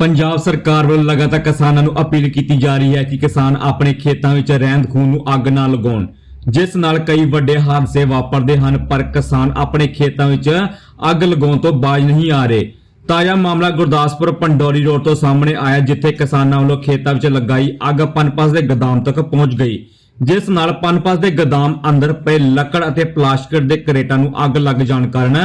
ਪੰਜਾਬ ਸਰਕਾਰ ਵੱਲੋਂ ਲਗਾਤਾਰ ਕਿਸਾਨਾਂ ਨੂੰ ਅਪੀਲ ਕੀਤੀ ਜਾ ਰਹੀ ਹੈ ਕਿ ਕਿਸਾਨ ਆਪਣੇ ਖੇਤਾਂ ਵਿੱਚ ਰਹਿੰਦ ਖੂਨ ਨੂੰ ਅੱਗ ਨਾ ਲਗਾਉਣ। ਜਿਸ ਨਾਲ ਕਈ ਵੱਡੇ ਹਾਦਸੇ ਵਾਪਰਦੇ ਹਨ, ਪਰ ਕਿਸਾਨ ਆਪਣੇ ਖੇਤਾਂ ਵਿੱਚ ਅੱਗ ਲਗਾਉਣ ਤੋਂ ਬਾਜ ਨਹੀਂ ਆ ਰਹੇ। ਤਾਜ਼ਾ ਮਾਮਲਾ ਗੁਰਦਾਸਪੁਰ ਪੰਡੋਰੀ ਰੋਡ ਤੋਂ ਸਾਹਮਣੇ ਆਇਆ, ਜਿੱਥੇ ਕਿਸਾਨਾਂ ਵੱਲੋਂ ਖੇਤਾਂ ਵਿੱਚ ਲਗਾਈ ਅੱਗ ਪਨਪਸ ਦੇ ਗੋਦਾਮ ਤੱਕ ਪਹੁੰਚ ਗਈ। ਜਿਸ ਨਾਲ ਪਨਪਸ ਦੇ ਗੋਦਾਮ ਅੰਦਰ ਪਏ ਲੱਕੜ ਅਤੇ ਪਲਾਸਟਿਕ ਦੇ ਕਰੇਟਾਂ ਨੂੰ ਅੱਗ ਲੱਗ ਜਾਣ ਕਾਰਨ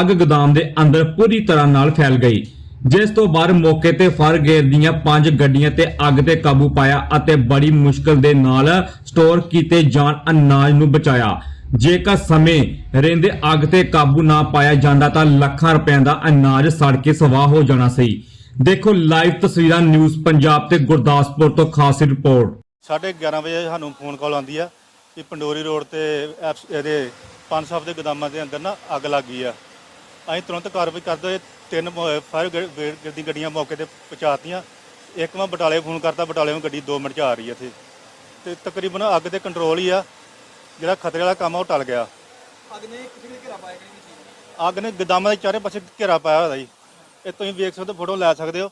ਅੱਗ ਗੋਦਾਮ ਦੇ ਅੰਦਰ ਪੂਰੀ ਤਰ੍ਹਾਂ ਨਾਲ ਫੈਲ ਗਈ। ਜਿਸ ਤੋਂ ਬਾਅਦ ਮੌਕੇ ਤੇ ਫਾਇਰ ਬ੍ਰਿਗੇਡ ਦੀਆਂ ਪੰਜ ਗੱਡੀਆਂ ਤੇ ਅੱਗ ਤੇ ਕਾਬੂ ਪਾਇਆ ਅਤੇ ਬੜੀ ਮੁਸ਼ਕਲ ਦੇ ਨਾਲ ਸਟੋਰ ਕੀਤੇ ਜਾਣ ਅਨਾਜ ਨੂੰ ਬਚਾਇਆ। ਜੇਕਰ ਸਮੇਂ ਰਹਿੰਦੇ ਅੱਗ ਤੇ ਕਾਬੂ ਨਾ ਪਾਇਆ ਜਾਂਦਾ ਤਾਂ ਲੱਖਾਂ ਰੁਪਏ ਦਾ ਅਨਾਜ ਸੜ ਕੇ ਸਵਾਹ ਹੋ ਜਾਣਾ ਸੀ। ਦੇਖੋ ਲਾਈਵ ਤਸਵੀਰਾਂ ਨਿਊਜ਼ ਪੰਜਾਬ ਤੇ ਗੁਰਦਾਸਪੁਰ ਤੋਂ ਖਾਸ ਰਿਪੋਰਟ। ਸਾਢੇ 11 ਵਜੇ ਸਾਨੂੰ ਫੋਨ ਕਾਲ ਆਉਂਦੀ ਆ ਕਿ ਪੰਡੋਰੀ ਰੋਡ ਤੇ ਐਪਸ- ਇਹਦੇ ਪੰਜ ਸਾਹਿਬ ਦੇ ਗੋਦਾਮਾਂ ਦੇ ਅੰਦਰ ਨਾ ਅੱਗ ਲੱਗ ਗਈ ਆ। ਅਸੀਂ ਤੁਰੰਤ ਕਾਰਵਾਈ ਕਰਦੇ ਹੋਏ ਤਿੰਨ ਫਾਇਰ ਬ੍ਰਿਗੇਡ ਦੀਆਂ ਗੱਡੀਆਂ ਮੌਕੇ ਤੇ ਪਹੁੰਚਾਤੀਆਂ। ਇੱਕ ਮੈਂ ਬਟਾਲੇ ਫੋਨ ਕਰਤਾ ਬਟਾਲੇ ਗੱਡੀ 2 ਮਿੰਟ ਚ ਆ ਰਹੀ ਹੈ ਇੱਥੇ। ਤੇ ਤਕਰੀਬਨ ਅੱਗ ਤੇ ਕੰਟਰੋਲ ਹੀ ਆ ਜਿਹੜਾ ਖਤਰੇ ਵਾਲਾ ਕੰਮ ਆ ਉਹ ਟਲ ਗਿਆ। ਅੱਗ ਨੇ ਕਿਸੇ ਨੇ ਘੇਰਾ ਪਾਇਆ ਕਿਹੜੀ ਚੀਜ਼ ਅੱਗ ਨੇ ਗੋਦਾਮਾਂ ਦੇ ਚਾਰੇ ਪਾਸੇ ਘੇਰਾ ਪਾਇਆ ਹੋਇਆ ਜੀ। ਇਹ ਤੁਸੀਂ ਵੇਖ ਸਕਦੇ ਫੋਟੋ ਲੈ ਸਕਦੇ ਹੋ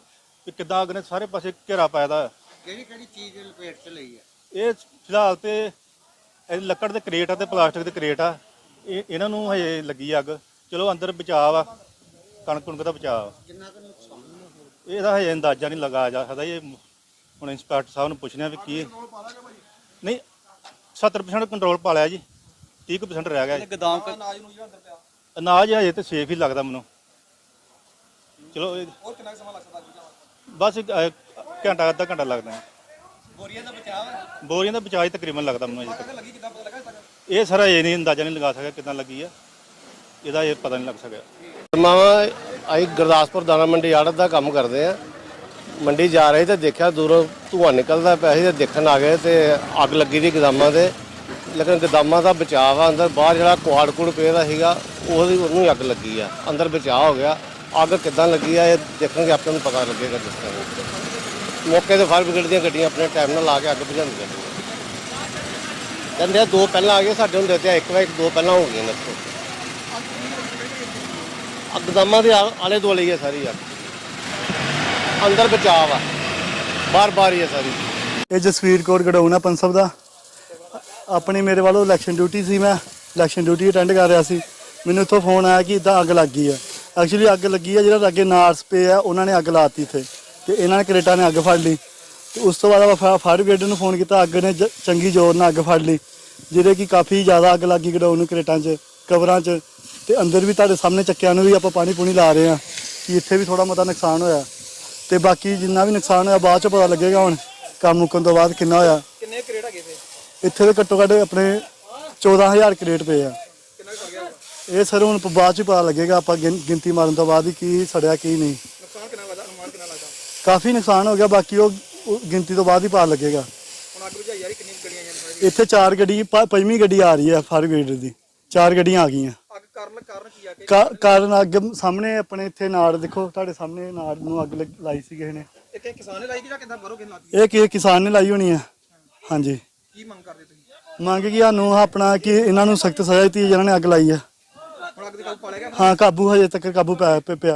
ਕਿ ਕਿੱਦਾਂ ਅੱਗ ਨੇ ਸਾਰੇ ਪਾਸੇ ਘੇਰਾ ਪਾਇਆ ਦਾ। ਕਿਹੜੀ ਕਿਹੜੀ ਚੀਜ਼ ਲਪੇਟ ਚ ਲਈ ਹੈ ਇਹ ਫਿਲਹਾਲ ਤੇ ਇਹ ਲੱਕੜ ਦੇ ਕਰੇਟ ਆ ਤੇ ਪਲਾਸਟਿਕ ਦੇ ਕਰੇਟ ਆ। ਇਹ ਇਹਨਾਂ ਨੂੰ ਹਜੇ ਲੱਗੀ ਅੱਗ। ਚਲੋ ਅੰਦਰ ਬਚਾਅ ਆ ਕਣਕ ਕੁਣਕ ਦਾ ਬਚਾਅ ਆ। ਕਿੰਨਾ ਕੁ ਨੁਕਸਾਨ ਹੋ ਇਹਦਾ ਹਜੇ ਅੰਦਾਜ਼ਾ ਨਹੀਂ ਲਗਾਇਆ ਜਾ ਸਕਦਾ ਇਹ ਹੁਣ ਇੰਸਪੈਕਟਰ ਸਾਹਿਬ ਨੂੰ ਪੁੱਛਣਾ ਵੀ ਕੀ ਨਹੀਂ 70% ਕੰਟਰੋਲ ਪਾ ਲਿਆ ਜੀ 30% ਰਹਿ ਗਿਆ ਜੀ। ਗਦਾਮ ਅਨਾਜ ਨੂੰ ਜਿਹੜਾ ਅੰਦਰ ਪਿਆ। ਅਨਾਜ ਹਜੇ ਤੇ ਸੇਫ ਹੀ ਲੱਗਦਾ ਮੈਨੂੰ। ਚਲੋ ਇਹ ਹੋਰ ਕਿੰਨਾ ਕੁ ਸਮਾਂ ਲੱਗ ਸਕਦਾ ਜੀ ਬਸ ਇੱਕ, ਅਹ, ਘੰਟਾ ਅੱਧਾ ਘੰਟਾ ਲੱਗਦਾ ਹੈ। ਬੋਰੀਆਂ ਦਾ ਬਚਾਅ ਬੋਰੀਆਂ ਦਾ ਬਚਾਅ ਹੀ ਤਕਰੀਬਨ ਲੱਗਦਾ ਮੈਨੂੰ ਅਜੇ ਤੱਕ। ਅੱਗ ਲੱਗੀ ਕਿੱਦਾਂ ਪਤਾ ਲੱਗਾ ਤੱਕ ਇਹ ਸਾਰਾ ਇਹ ਨਹੀਂ ਅੰਦਾਜ਼ਾ ਨਹੀਂ ਲਗਾ ਸਕਿਆ ਕਿਦਾਂ ਲੱਗੀ ਆ। ਇਹਦਾ ਇਹ ਪਤਾ ਨਹੀਂ ਲੱਗ ਸਕਿਆ। ਮਾਵਾ, ਅਸੀਂ ਗੁਰਦਾਸਪੁਰ ਦਾਣਾ ਮੰਡੀ ਆੜਤ ਦਾ ਕੰਮ ਕਰਦੇ ਆ ਮੰਡੀ ਜਾ ਰਹੇ ਤੇ ਦੇਖਿਆ ਦੂਰੋਂ ਧੂੰਆਂ ਨਿਕਲਦਾ ਪਿਆ ਸੀ ਤੇ ਦੇਖਣ ਆ ਗਏ ਤੇ ਅੱਗ ਲੱਗੀ ਦੀ ਗਦਾਮਾਂ ਦੇ ਲੇਕਿਨ ਗਦਾਮਾਂ ਦਾ ਬਚਾਅ ਆ ਅੰਦਰ ਬਾਹਰ ਜਿਹੜਾ ਕੁਆੜ ਕੁੜ ਪਿਆ ਸੀਗਾ, ਉਹਦੀ ਉਹਨੂੰ ਅੱਗ ਲੱਗੀ ਆ। ਅੰਦਰ ਬਚਾਅ ਹੋ ਗਿਆ। ਅੱਗ ਕਿੱਦਾਂ ਲੱਗੀ ਆ, ਇਹ ਦੇਖਣਗੇ, ਆਪਾਂ ਨੂੰ ਪਤਾ ਲੱਗੇਗਾ ਜਿਸ ਤਰ੍ਹਾਂ। ਮੌਕੇ ਤੇ ਫਾਇਰ ਬ੍ਰਿਗੇਡ ਦੀਆਂ ਗੱਡੀਆਂ ਆਪਣੇ ਟਾਈਮ ਨਾਲ ਲਾ ਕੇ ਅੱਗ ਬੁਝਾਉਂਦੀਆਂ ਨੇ। ਕਹਿੰਦੇ ਆ, ਦੋ ਪਹਿਲਾਂ ਆ ਗਏ ਸਾਡੇ ਹੁੰਦੇ ਤੇ ਇੱਕ ਵਾ ਇੱਕ ਦੋ ਪਹਿਲਾਂ ਹੋ ਗਈਆਂ ਨੇ ਇੱਥੋਂ ਅਕਦਮਾਂ ਦੇ ਆ- ਆਲੇ ਦੁਆਲੇ ਹੀ ਹੈ ਸਾਰੀ ਅੱਗ ਅੰਦਰ ਬਚਾਅ ਆ। ਬਾਰ ਬਾਰ ਹੀ ਹੈ ਸਾਰੀ। ਇਹ ਜਸਵੀਰ ਕੌਰ ਗੜਾਉਣਾ ਪੰਸਬ ਦਾ। ਆਪਣੀ ਮੇਰੇ ਵੱਲੋਂ ਇਲੈਕਸ਼ਨ ਡਿਊਟੀ ਸੀ ਮੈਂ। ਇਲੈਕਸ਼ਨ ਡਿਊਟੀ ਅਟੈਂਡ ਕਰ ਰਿਹਾ ਸੀ। ਮੈਨੂੰ ਇੱਥੋਂ ਫੋਨ ਆਇਆ ਕਿ ਇੱਦਾਂ ਅੱਗ ਲੱਗ ਗਈ ਹੈ ਐਕਚੁਅਲੀ ਅੱਗ ਲੱਗੀ ਹੈ ਜਿਹੜਾ ਲਾਗੇ ਨਾਰਸ ਪਏ ਆ, ਉਹਨਾਂ ਨੇ ਅੱਗ ਲਾਤੀ ਇੱਥੇ। ਤੇ ਇਹਨਾਂ ਨੇ ਕਰੇਟਾਂ ਨੇ ਅੱਗ ਫੜ ਲਈ। ਤੇ ਉਸ ਤੋਂ ਬਾਅਦ ਆਪਾਂ ਫਾਇਰ ਬ੍ਰਿਗੇਡ ਨੂੰ ਫੋਨ ਕੀਤਾ। ਅੱਗ ਨੇ ਜ- ਚੰਗੀ ਜ਼ੋਰ ਨਾਲ ਅੱਗ ਫੜ ਲਈ। ਜਿਹਦੇ ਕਿ ਕਾਫੀ ਜ਼ਿਆਦਾ ਅੱਗ ਲੱਗੀ ਗਡਾਊਨ ਨੂੰ ਕਰੇਟਾਂ 'ਚ ਕਵਰਾਂ 'ਚ। ਤੇ ਅੰਦਰ ਵੀ ਤੁਹਾਡੇ ਸਾਹਮਣੇ ਚੱਕਿਆਂ ਨੂੰ ਵੀ ਆਪਾਂ ਪਾਣੀ ਪੂਣੀ ਲਾ ਰਹੇ ਆ ਕਿ ਇੱਥੇ ਵੀ ਥੋੜਾ ਮਤਾ ਨੁਕਸਾਨ ਹੋਇਆ। ਤੇ ਬਾਕੀ ਜਿੰਨਾ ਵੀ ਨੁਕਸਾਨ ਹੋਇਆ ਬਾਅਦ ਚ ਪਤਾ ਲੱਗੇਗਾ ਹੁਣ ਕੰਮ ਮੁੱਕਣ ਤੋਂ ਬਾਅਦ ਕਿੰਨਾ ਹੋਇਆ। ਕਿੰਨੇ ਕਰੇਟ ਹੈਗੇ ਫੇ ਇੱਥੇ ਦੇ ਘੱਟੋ ਘੱਟ ਆਪਣੇ 14000 ਕਰੇਟ ਪਏ ਆ। ਇਹ ਸਰ ਹੁਣ ਬਾਅਦ ਚ ਪਤਾ ਲੱਗੇਗਾ ਆਪਾਂ ਗਿਣ- ਗਿਣਤੀ ਮਾਰਨ ਤੋਂ ਬਾਅਦ ਹੀ ਕੀ ਸੜਿਆ ਕੀ ਨਹੀਂ। ਨੁਕਸਾਨ ਕਿੰਨਾ ਵਾਦਾ ਅਨੁਮਾਨ ਕਿੰਨਾ ਲੱਗਦਾ? ਕਾਫੀ ਨੁਕਸਾਨ ਹੋ ਗਿਆ ਬਾਕੀ ਉਹ ਗਿਣਤੀ ਤੋਂ ਬਾਅਦ ਹੀ ਪਤਾ ਲੱਗੇਗਾ। ਹੁਣ ਅੱਗ ਬੁਝਾਈ ਯਾਰੀ ਕਿੰਨੀ ਕੁ ਗੱਡੀਆਂ ਆਈਆਂ ਨੇ ਸਾਰੇ ਇੱਥੇ ਚਾਰ ਗੱਡੀ ਪੰਜਵੀਂ ਗੱਡੀ ਆ ਰਹੀ ਹੈ ਫਾਇਰ ਬ੍ਰਿਗੇਡ ਦੀ। ਚਾਰ ਗੱਡੀਆਂ ਆ ਗਈਆਂ। ਕਾਰਨ ਕਾਰਨ ਕੀ ਆ ਕਿ ਕਾ- ਕਾਰਨ ਅੱਗ ਸਾਹਮਣੇ ਆਪਣੇ ਇੱਥੇ ਨਾੜ ਦੇਖੋ ਤੁਹਾਡੇ ਸਾਹਮਣੇ ਨਾੜ ਨੂੰ ਅੱਗ ਲੱਗ- ਲਾਈ ਸੀ ਕਿਸੇ ਨੇ। ਇਹ ਕਿ ਕਿਸਾਨ ਨੇ ਲਾਈ ਕਿ ਜਾਂ ਕਿੱਦਾਂ ਕਰੋਗੇ ਲੱਗੀ ਇਹ ਕਿ ਕਿਸਾਨ ਨੇ ਲਾਈ ਹੋਣੀ ਆ। ਹਾਂਜੀ। ਕੀ ਮੰਗ ਕਰਦੇ ਤੁਸੀਂ? ਮੰਗ ਕੀ ਸਾਨੂੰ ਆਪਣਾ ਕਿ ਇਹਨਾਂ ਨੂੰ ਸਖਤ ਸਜ਼ਾ ਦਿੱਤੀ ਜਿਹਨਾਂ ਨੇ ਅੱਗ ਲਾਈ ਆ। ਹੁਣ ਅੱਗ ਦੇ ਕਾਬੂ ਪਾ ਲਿਆ ਗਿਆ? ਹਾਂ ਕਾਬੂ ਹਜੇ ਤੱਕ ਕਾਬੂ ਪੈ ਪਿਆ।